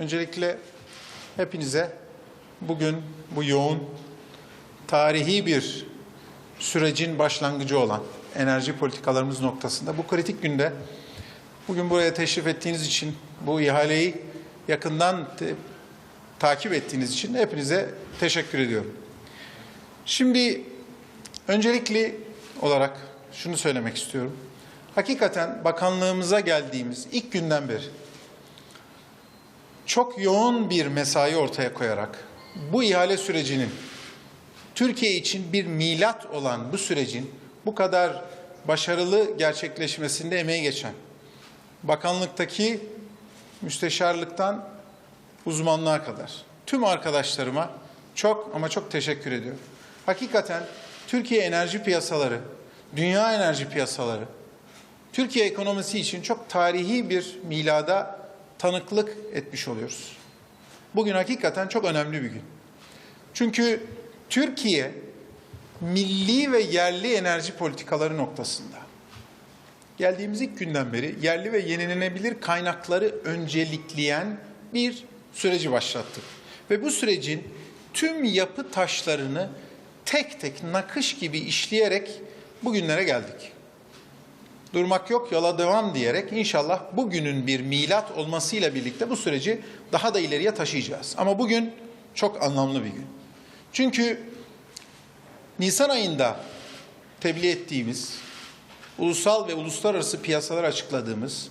Öncelikle hepinize bugün bu yoğun tarihi bir sürecin başlangıcı olan enerji politikalarımız noktasında bu kritik günde bugün buraya teşrif ettiğiniz için bu ihaleyi yakından takip ettiğiniz için hepinize teşekkür ediyorum. Şimdi öncelikli olarak şunu söylemek istiyorum. Hakikaten bakanlığımıza geldiğimiz ilk günden beri çok yoğun bir mesai ortaya koyarak bu ihale sürecinin Türkiye için bir milat olan bu sürecin bu kadar başarılı gerçekleşmesinde emeği geçen bakanlıktaki müsteşarlıktan uzmanlığa kadar tüm arkadaşlarıma çok ama çok teşekkür ediyorum. Hakikaten Türkiye enerji piyasaları, dünya enerji piyasaları Türkiye ekonomisi için çok tarihi bir milada tanıklık etmiş oluyoruz. Bugün hakikaten çok önemli bir gün. Çünkü Türkiye milli ve yerli enerji politikaları noktasında geldiğimiz ilk günden beri yerli ve yenilenebilir kaynakları öncelikleyen bir süreci başlattık. Ve bu sürecin tüm yapı taşlarını tek tek nakış gibi işleyerek bugünlere geldik. Durmak yok, yola devam diyerek inşallah bugünün bir milat olmasıyla birlikte bu süreci daha da ileriye taşıyacağız. Ama bugün çok anlamlı bir gün. Çünkü Nisan ayında tebliğ ettiğimiz, ulusal ve uluslararası piyasalar açıkladığımız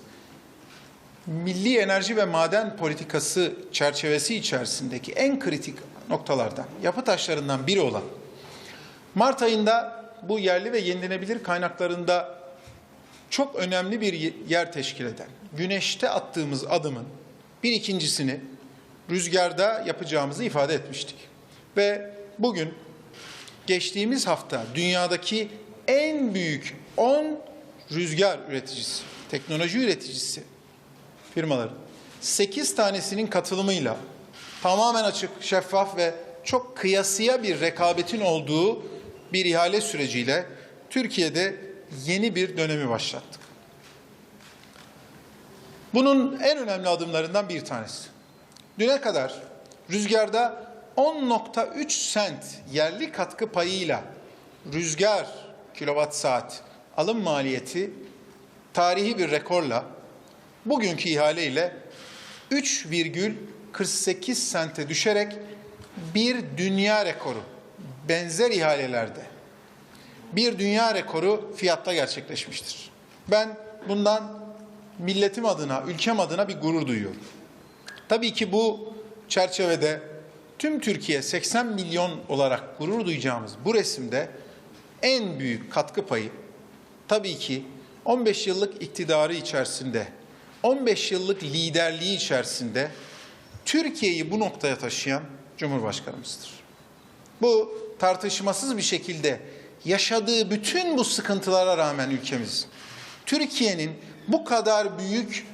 milli enerji ve maden politikası çerçevesi içerisindeki en kritik noktalardan, yapı taşlarından biri olan Mart ayında bu yerli ve yenilenebilir kaynaklarında çok önemli bir yer teşkil eden güneşte attığımız adımın bir ikincisini rüzgarda yapacağımızı ifade etmiştik. Ve bugün geçtiğimiz hafta dünyadaki en büyük 10 rüzgar üreticisi, teknoloji üreticisi firmaların 8 tanesinin katılımıyla tamamen açık, şeffaf ve çok kıyasıya bir rekabetin olduğu bir ihale süreciyle Türkiye'de yeni bir dönemi başlattık. Bunun en önemli adımlarından bir tanesi. Düne kadar rüzgarda 10.3 sent yerli katkı payıyla rüzgar kilowatt saat alım maliyeti tarihi bir rekorla bugünkü ihaleyle 3,48 sente düşerek bir dünya rekoru benzer ihalelerde bir dünya rekoru fiyatta gerçekleşmiştir. Ben bundan milletim adına, ülkem adına bir gurur duyuyorum. Tabii ki bu çerçevede tüm Türkiye 80 milyon olarak gurur duyacağımız bu resimde en büyük katkı payı tabii ki 15 yıllık iktidarı içerisinde, 15 yıllık liderliği içerisinde Türkiye'yi bu noktaya taşıyan Cumhurbaşkanımızdır. Bu tartışmasız bir şekilde yaşadığı bütün bu sıkıntılara rağmen ülkemiz, Türkiye'nin bu kadar büyük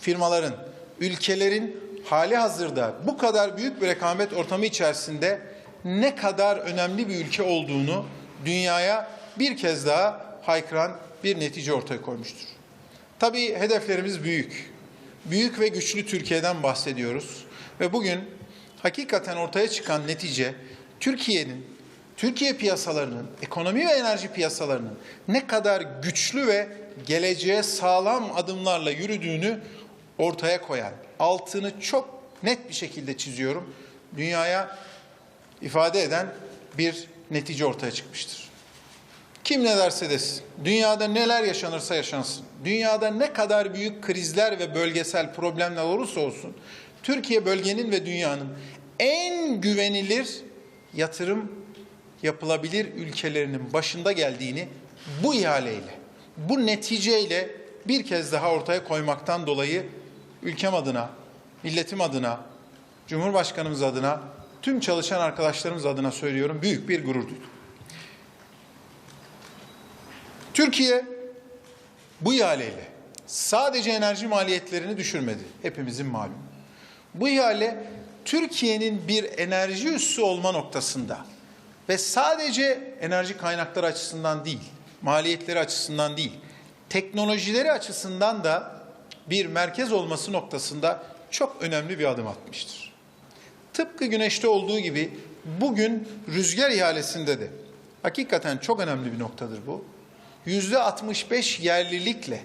firmaların, ülkelerin hali hazırda bu kadar büyük bir rekabet ortamı içerisinde ne kadar önemli bir ülke olduğunu dünyaya bir kez daha haykıran bir netice ortaya koymuştur. Tabii hedeflerimiz büyük. Büyük ve güçlü Türkiye'den bahsediyoruz ve bugün hakikaten ortaya çıkan netice Türkiye'nin Türkiye piyasalarının, ekonomi ve enerji piyasalarının ne kadar güçlü ve geleceğe sağlam adımlarla yürüdüğünü ortaya koyan, altını çok net bir şekilde çiziyorum, dünyaya ifade eden bir netice ortaya çıkmıştır. Kim ne derse desin, dünyada neler yaşanırsa yaşansın, dünyada ne kadar büyük krizler ve bölgesel problemler olursa olsun, Türkiye bölgenin ve dünyanın en güvenilir yatırım yapılabilir ülkelerinin başında geldiğini bu ihaleyle, bu neticeyle bir kez daha ortaya koymaktan dolayı ülkem adına, milletim adına, Cumhurbaşkanımız adına, tüm çalışan arkadaşlarımız adına söylüyorum büyük bir gurur duydum. Türkiye bu ihaleyle sadece enerji maliyetlerini düşürmedi. Hepimizin malum. Bu ihale Türkiye'nin bir enerji üssü olma noktasında ve sadece enerji kaynakları açısından değil, maliyetleri açısından değil, teknolojileri açısından da bir merkez olması noktasında çok önemli bir adım atmıştır. Tıpkı güneşte olduğu gibi bugün rüzgar ihalesinde de hakikaten çok önemli bir noktadır bu. Yüzde 65 yerlilikle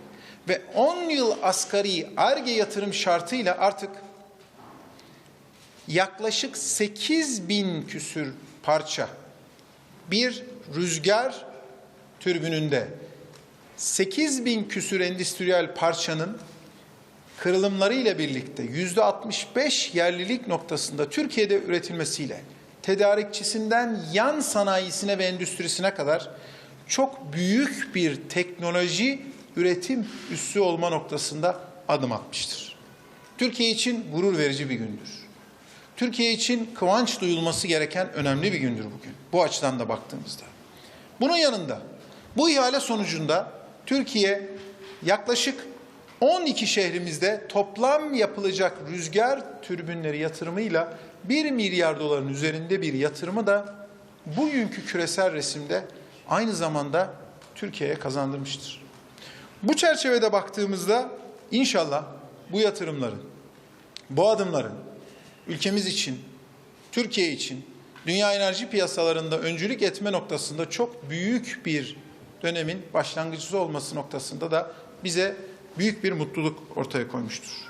ve 10 yıl asgari ARGE yatırım şartıyla artık yaklaşık 8 bin küsür parça bir rüzgar türbününde 8 bin küsür endüstriyel parçanın kırılımları ile birlikte yüzde 65 yerlilik noktasında Türkiye'de üretilmesiyle tedarikçisinden yan sanayisine ve endüstrisine kadar çok büyük bir teknoloji üretim üssü olma noktasında adım atmıştır. Türkiye için gurur verici bir gündür. Türkiye için kıvanç duyulması gereken önemli bir gündür bugün. Bu açıdan da baktığımızda. Bunun yanında bu ihale sonucunda Türkiye yaklaşık 12 şehrimizde toplam yapılacak rüzgar türbinleri yatırımıyla 1 milyar doların üzerinde bir yatırımı da bugünkü küresel resimde aynı zamanda Türkiye'ye kazandırmıştır. Bu çerçevede baktığımızda inşallah bu yatırımların, bu adımların ülkemiz için, Türkiye için, dünya enerji piyasalarında öncülük etme noktasında çok büyük bir dönemin başlangıcısı olması noktasında da bize büyük bir mutluluk ortaya koymuştur.